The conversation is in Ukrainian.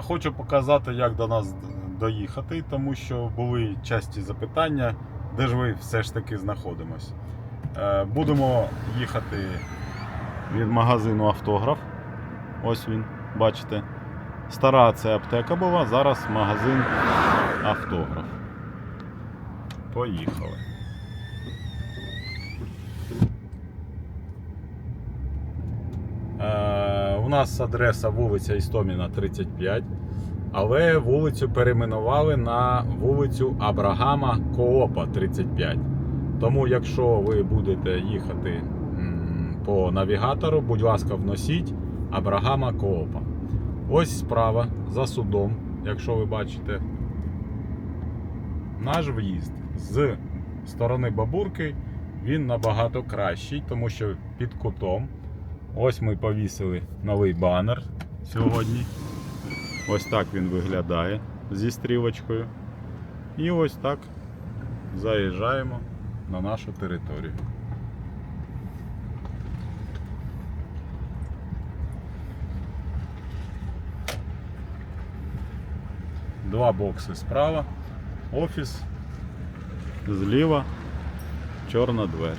Хочу показати, як до нас доїхати, тому що були часті запитання, де ж ви все ж таки знаходимось. Е, Будемо їхати від магазину автограф. Ось він, бачите. Стара це аптека була, зараз магазин автограф. Поїхали. Нас адреса вулиця Істоміна 35, але вулицю перейменували на вулицю Абрагама Коопа 35. Тому, якщо ви будете їхати по навігатору, будь ласка, вносіть Абрагама Коопа. Ось справа за судом, якщо ви бачите, наш в'їзд з сторони Бабурки він набагато кращий, тому що під кутом. Ось ми повісили новий банер сьогодні. Ось так він виглядає зі стрілочкою. І ось так заїжджаємо на нашу територію. Два бокси справа, офіс, зліва, чорна камушек.